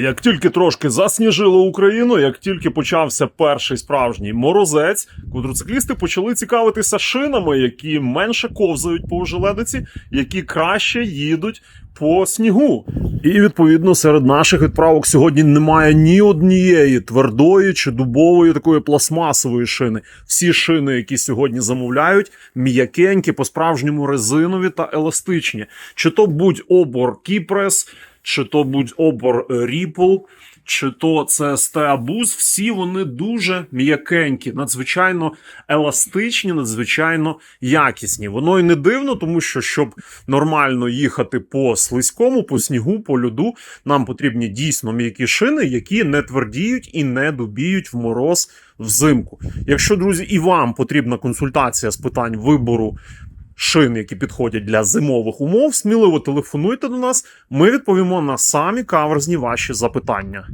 Як тільки трошки засніжило Україну, як тільки почався перший справжній морозець, квадроциклісти почали цікавитися шинами, які менше ковзають по ожеледиці, які краще їдуть по снігу. І відповідно серед наших відправок сьогодні немає ні однієї твердої чи дубової такої пластмасової шини. Всі шини, які сьогодні замовляють, м'якенькі, по-справжньому резинові та еластичні. Чи то будь обор Кіпрес, чи то будь обор Ripple, чи то це Стеабуз, всі вони дуже м'якенькі, надзвичайно еластичні, надзвичайно якісні. Воно і не дивно, тому що щоб нормально їхати по слизькому, по снігу, по льоду, нам потрібні дійсно м'які шини, які не твердіють і не дубіють в мороз взимку. Якщо, друзі, і вам потрібна консультація з питань вибору шин, які підходять для зимових умов, сміливо телефонуйте до нас. Ми відповімо на самі каверзні ваші запитання.